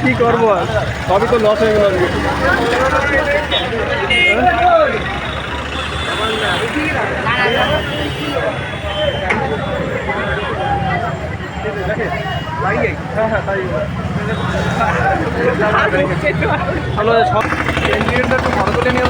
কি করব আর সবই তো লস হয়ে গেল আজকে। হ্যালো সব ইঞ্জিনিয়ারটা একটু ভালো করে নিয়ে